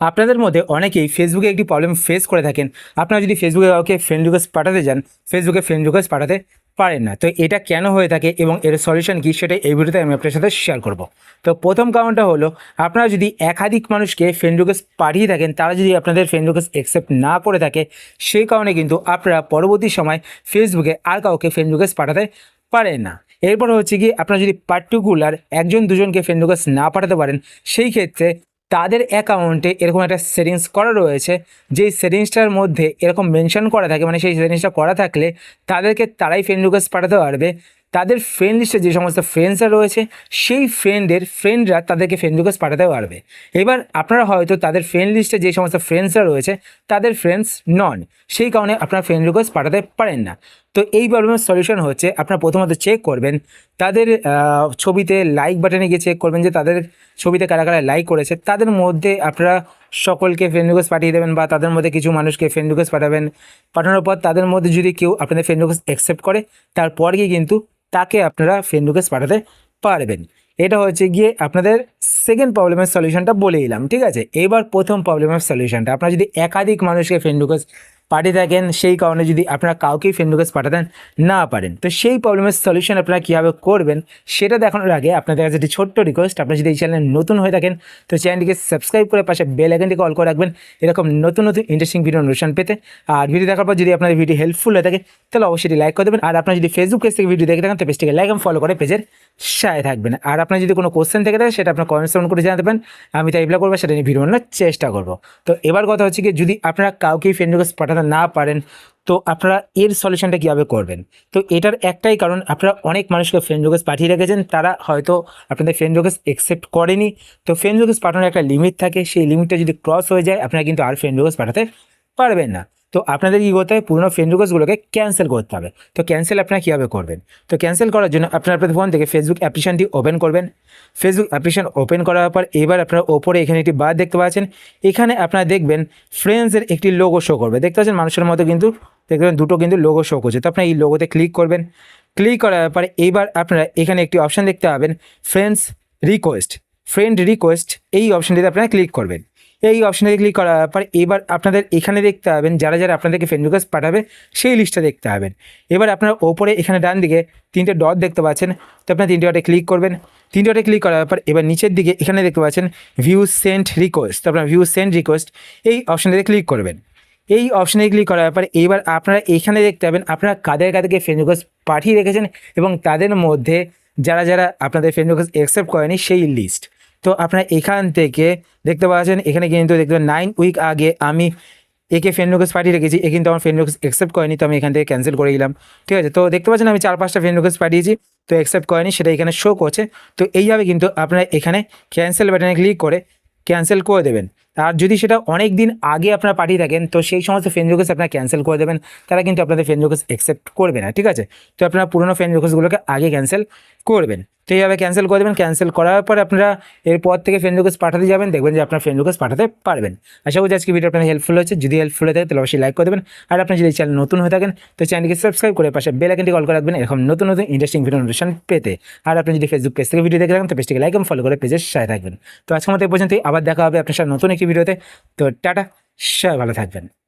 আপনাদের মধ্যে অনেকেই ফেসবুকে একটি প্রবলেম ফেস করে থাকেন। আপনারা যদি ফেসবুকে কাউকে ফ্রেন্ড রিকোয়েস্ট পাঠাতে যান ফেসবুকে ফ্রেন্ড রিকোয়েস্ট পাঠাতে পারেন না। তো এটা কেন হয়ে থাকে এবং এর সলিউশন কী সেটা এই ভিডিওতে আমি আপনার সাথে শেয়ার করব। তো প্রথম কারণটা হলো, আপনারা যদি একাধিক মানুষকে ফ্রেন্ড রিকোয়েস্ট পাঠিয়ে থাকেন, তারা যদি আপনাদের ফ্রেন্ড রিকোয়েস্ট অ্যাকসেপ্ট না করে থাকে, সেই কারণে কিন্তু আপনারা পরবর্তী সময় ফেসবুকে আর কাউকে ফ্রেন্ড রিকোয়েস্ট পাঠাতে পারেন না। এরপর হচ্ছে কি আপনারা যদি পার্টিকুলার একজন, দুজনকে ফ্রেন্ড রিকোয়েস্ট না পাঠাতে পারেন, সেই ক্ষেত্রে তাদের অ্যাকাউন্টে এরকম একটা সেটিংস করা রয়েছে, যেই সেটিংসটার মধ্যে এরকম মেনশন করা থাকে মানে সেই সেটিংসটা করা থাকলে তাদেরকে তারাই ফ্রেন্ড রিকোয়েস্ট পাঠাতে পারবে। তাদের ফ্রেন্ড লিস্টে যে সমস্ত ফ্রেন্ডসরা রয়েছে, সেই ফ্রেন্ডের ফ্রেন্ডরা তাদেরকে ফ্রেন্ড রিকোয়েস্ট পাঠাতে পারবে। এবার আপনারা হয়তো তাদের ফ্রেন্ড লিস্টে যে সমস্ত ফ্রেন্ডসরা রয়েছে, তাদের ফ্রেন্ডস নন, সেই কারণে আপনারা ফ্রেন্ড রিকোয়েস্ট পাঠাতে পারেন না। তো এই প্রবলেমের সলিউশন হচ্ছে, আপনারা প্রথমত চেক করবেন। তাদের ছবিতে লাইক বাটনে গিয়ে চেক করবেন যে তাদের ছবিতে কারা কারা লাইক করেছে। তাদের মধ্যে আপনারা সকলকে ফ্রেন্ড রিকোয়েস্ট পাঠিয়ে দেবেন বা তাদের মধ্যে কিছু মানুষকে ফ্রেন্ড রিকোয়েস্ট পাঠাবেন। পাঠানোর পর তাদের মধ্যে যদি কেউ আপনাদের ফ্রেন্ড রিকোয়েস্ট অ্যাকসেপ্ট করে, তারপর গিয়ে কিন্তু তাকে আপনারা ফ্রেন্ড রিকোয়েস্ট পাঠাতে পারবেন। এটা হচ্ছে গিয়ে আপনাদের সেকেন্ড প্রবলেমের সলিউশনটা বলে দিলাম, ঠিক আছে? এবার প্রথম প্রবলেমের সলিউশনটা আপনারা যদি একাধিক মানুষকে ফ্রেন্ড রিকোয়েস্ট পাঠিয়ে থাকেন, সেই কারণে যদি আপনারা কাউকেই ফ্রেন্ড রিকোয়েস্ট পাঠাতে না পারেন। তো সেই প্রবলেমের সলিউশন আপনারা কীভাবে করবেন, সেটা দেখানোর আগে আপনাদের কাছে একটি ছোট্ট রিকোয়েস্ট আপনারা যদি এই চ্যানেলে নতুন হয়ে থাকেন, তো চ্যানেলটিকে সাবস্ক্রাইব করে পাশে বেল আইকনটিকে অল করে রাখবেন। এরকম নতুন নতুন ইন্টারেস্টিং ভিডিও অনুষ্ঠান পেতে। আর ভিডিও দেখার পর যদি আপনাদের ভিডিও হেল্পফুল হয়ে থাকে, তাহলে অবশ্যই লাইক করে দেবেন। আর আপনারা যদি ফেসবুক পেজ থেকে ভিডিও দেখে থাকেন, তো পেজটিকে লাইক এবং ফলো করে পেজের সাথে থাকবেন আর আপনার যদি কোনো কোশ্চেন থেকে থাকে, সেটা আপনার কমেন্টস করে জানাতে পারেন। আমি তাই রিপ্লাই করব, সেটা নিয়ে ভিডিও বানানোর চেষ্টা করব। তো এবার কথা হচ্ছে কি যদি আপনারা কাউকেই ফ্রেন্ড রিকোয়েস্ট পাঠাতে না পারেন, তো আপনারা এর সলিউশনটা কীভাবে করবেন? তো এটার একটাই কারণ, আপনারা অনেক মানুষকে ফ্রেন্ড রিকোয়েস্ট পাঠিয়ে রেখেছেন, তারা হয়তো আপনাদের ফ্রেন্ড রিকোয়েস্ট অ্যাকসেপ্ট করেনি। তো ফ্রেন্ড রিকোয়েস্ট পাঠানোর একটা লিমিট থাকে, সেই লিমিটটা যদি ক্রস হয়ে যায়, আপনারা কিন্তু আর ফ্রেন্ড রিকোয়েস্ট পাঠাতে পারবেন না। তো আপনাদের কী করতে হবে? পুরনো ফ্রেন্ড রিকোয়েস্টগুলোকে ক্যান্সেল করতে হবে। তো ক্যান্সেল আপনারা কীভাবে করবেন? তো ক্যান্সেল করার জন্য আপনারা আপনাদের ফোন থেকে ফেসবুক অ্যাপ্লিকেশনটি ওপেন করবেন। ফেসবুক অ্যাপ্লিকেশন ওপেন করার পর এবার আপনারা ওপরে এখানে একটি বার দেখতে পাচ্ছেন। এখানে আপনারা দেখবেন ফ্রেন্ডসের একটি লোগো শো করবে। দেখতে পাচ্ছেন মানুষের মতো কিন্তু দেখবেন দুটো কিন্তু লোগো শো করছে। তো আপনারা এই লোগোতে ক্লিক করবেন। ক্লিক করার পরে এইবার আপনারা এখানে একটি অপশান দেখতে পাবেন ফ্রেন্ডস রিকোয়েস্ট ফ্রেন্ড রিকোয়েস্ট এই অপশানটিতে আপনারা ক্লিক করবেন। এই অপশানে ক্লিক করার পর এবার আপনাদের এখানে দেখতে পাবেন, যারা যারা আপনাদেরকে ফ্রেন্ড রিকোয়েস্ট পাঠাবে, সেই লিস্টটা দেখতে পাবেন। এবার আপনারা ওপরে এখানে ডান দিকে তিনটে ডট দেখতে পাচ্ছেন, তো আপনারা তিনটে ডটে ক্লিক করবেন। তিনটে ডটে ক্লিক করার পর এবার নিচের দিকে এখানে দেখতে পাচ্ছেন ভিউ সেন্ট রিকোয়েস্ট তো আপনারা ভিউ সেন্ট রিকোয়েস্ট এই অপশানটিতে ক্লিক করবেন। এই অপশানে ক্লিক করার পর এইবার আপনারা এখানে দেখতে পাবেন, আপনারা কাদের কাদেরকে ফ্রেন্ড রিকোয়েস্ট পাঠিয়ে রেখেছেন এবং তাদের মধ্যে যারা যারা আপনাদের ফ্রেন্ড রিকোয়েস্ট অ্যাকসেপ্ট করেনি, সেই লিস্ট তো আপনারা এখান থেকে দেখতে পাচ্ছেন, এখানে কিন্তু দেখতে নাইন উইক আগে আমি একে ফ্রেন্ড রিকোয়েস্ট পাঠিয়ে রেখেছি, এ কিন্তু আমার ফ্রেন্ড রিকোয়েস্ট অ্যাকসেপ্ট করেনি, তো আমি এখান থেকে ক্যান্সেল করে দিলাম। ঠিক আছে? তো দেখতে পাচ্ছেন, আমি চার পাঁচটা ফ্রেন্ড রিকোয়েস্ট পাঠিয়েছি, তো অ্যাকসেপ্ট করেনি, সেটা এখানে শো করছে। তো এইভাবে কিন্তু আপনারা এখানে ক্যান্সেল বাটনে ক্লিক করে ক্যান্সেল করে দেবেন। আর যদি সেটা অনেক দিন আগে আপনারা পাঠিয়ে থাকেন, তো সেই সমস্ত ফ্রেন্ড রিকোয়েস্ট আপনারা ক্যান্সেল করে দেবেন, তারা কিন্তু আপনাদের ফ্রেন্ড রিকোয়েস্ট অ্যাকসেপ্ট করবে না, ঠিক আছে? তো আপনারা পুরোনো ফ্রেন্ড রিকোয়েস্টগুলোকে আগে ক্যান্সেল করবেন। তো এইভাবে ক্যান্সেল করে দেবেন। ক্যান্সেল করার পর আপনারা এরপর থেকে ফ্রেন্ড রিকোয়েস্ট পাঠাতে যাবেন, দেখবেন যে আপনার ফ্রেন্ড রিকোয়েস্ট পাঠাতে পারবেন। আশা করছি আজকে ভিডিও আপনার হেল্পফুল হচ্ছে যদি হেল্পফুল হয়ে থাকে, তাহলে অবশ্যই লাইক করে দেবেন। আর আপনি যদি চ্যানেল নতুন হয়ে থাকেন, তো চ্যানেলকে সাবস্ক্রাইব করে পাশে বেল আইকনটি কল করে রাখবেন, এরকম নতুন নতুন ইন্টারেস্টিং ভিডিও নোটিফিকেশন পেতে। আর আপনি যদি ফেসবুক পেজ থেকে ভিডিও দেখে থাকেন, তো পেজটিকে লাইক এবং ফলো করে পেজের সাথে থাকবেন। তো আজকের মতো এই পর্যন্তই। আবার দেখা হবে আপনার সাথে নতুন একটি ভিডিওতে তো টাটা, সবাই ভালো থাকবেন।